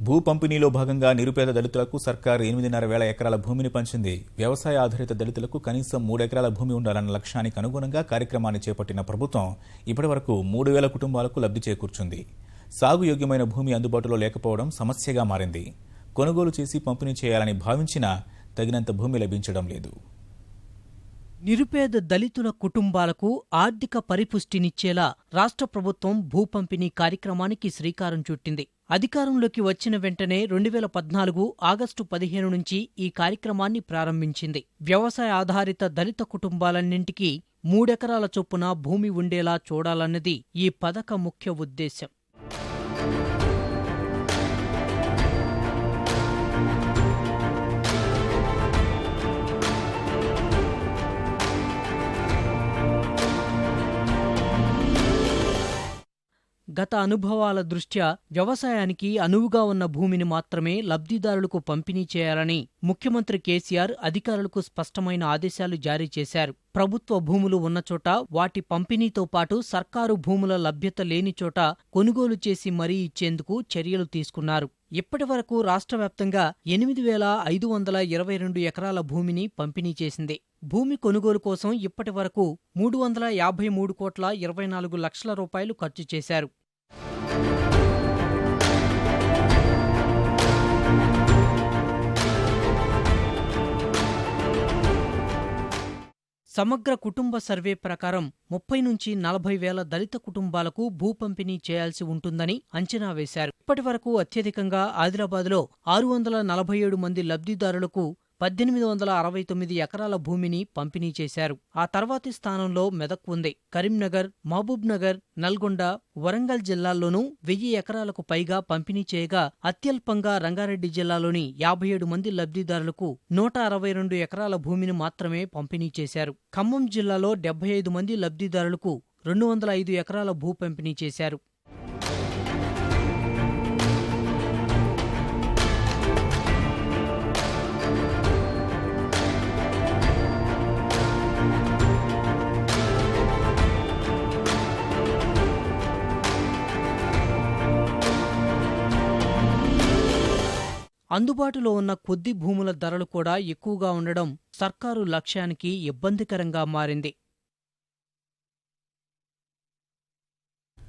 భూ పంపిణీలో భాగంగా నిరుపేద దళితులకు సర్కారు ఎనిమిదిన్నర వేల ఎకరాల భూమిని పంచింది. వ్యవసాయ ఆధారిత దళితులకు కనీసం మూడు ఎకరాల భూమి ఉండాలన్న లక్ష్యానికి అనుగుణంగా కార్యక్రమాన్ని చేపట్టిన ప్రభుత్వం ఇప్పటివరకు మూడు వేల కుటుంబాలకు లబ్ధి చేకూర్చుంది. సాగు యోగ్యమైన భూమి అందుబాటులో లేకపోవడం సమస్యగా మారింది. కొనుగోలు చేసి పంపిణీ చేయాలని భావించినా తగినంత భూమి లభించడం లేదు. నిరుపేద దళితుల కుటుంబాలకు ఆర్థిక పరిపుష్టినిచ్చేలా రాష్ట్ర ప్రభుత్వం భూ పంపిణీ కార్యక్రమానికి శ్రీకారం చుట్టింది. అధికారంలోకి వచ్చిన వెంటనే రెండు వేల పద్నాలుగు ఆగస్టు పదిహేను నుంచి ఈ కార్యక్రమాన్ని ప్రారంభించింది. వ్యవసాయ ఆధారిత దళిత కుటుంబాలన్నింటికీ మూడెకరాల చొప్పున భూమి ఉండేలా చూడాలన్నది ఈ పథక ముఖ్య ఉద్దేశం గత అనుభవాల దృష్ట్యా వ్యవసాయానికి అనువుగా ఉన్న భూమిని మాత్రమే లబ్ధిదారులకు పంపిణీ చేయాలని ముఖ్యమంత్రి కేసీఆర్ అధికారులకు స్పష్టమైన ఆదేశాలు జారీ చేశారు. ప్రభుత్వ భూములు ఉన్న చోట వాటి పంపిణీతో పాటు సర్కారు భూముల లభ్యత లేని చోట కొనుగోలు చేసి మరీ ఇచ్చేందుకు చర్యలు తీసుకున్నారు. ఇప్పటి వరకు రాష్ట్ర వ్యాప్తంగా ఎనిమిది వేల ఐదు వందల ఇరవై రెండు ఎకరాల భూమిని పంపిణీ చేసింది. భూమి కొనుగోలు కోసం ఇప్పటి వరకు మూడు వందల యాభై మూడు కోట్ల ఇరవై నాలుగు లక్షల రూపాయలు ఖర్చు చేశారు. సమగ్ర కుటుంబ సర్వే ప్రకారం ముప్పై నుంచి నలభై వేల దళిత కుటుంబాలకు భూ పంపిణీ చేయాల్సి ఉంటుందని అంచనా వేశారు. ఇప్పటి వరకు అత్యధికంగా ఆదిలాబాద్లో ఆరు వందల నలభై ఏడు మంది లబ్ధిదారులకు పద్దెనిమిది వందల అరవై తొమ్మిది ఎకరాల భూమిని పంపిణీ చేశారు. ఆ తర్వాతి స్థానంలో మెదక్ ఉంది. కరీంనగర్ మహబూబ్నగర్ నల్గొండ వరంగల్ జిల్లాల్లోనూ వెయ్యి ఎకరాలకు పైగా పంపిణీ చేయగా అత్యల్పంగా రంగారెడ్డి జిల్లాలోని యాభై ఏడు మంది లబ్ధిదారులకు నూట అరవై రెండు ఎకరాల భూమిని మాత్రమే పంపిణీ చేశారు. ఖమ్మం జిల్లాలో డెబ్బై ఐదు మంది లబ్ధిదారులకు రెండు వందల ఐదు ఎకరాల భూ పంపిణీ చేశారు. అందుబాటులో ఉన్న కొద్ది భూముల ధరలు కూడా ఎక్కువగా ఉండడం సర్కారు లక్ష్యానికి ఇబ్బందికరంగా మారింది.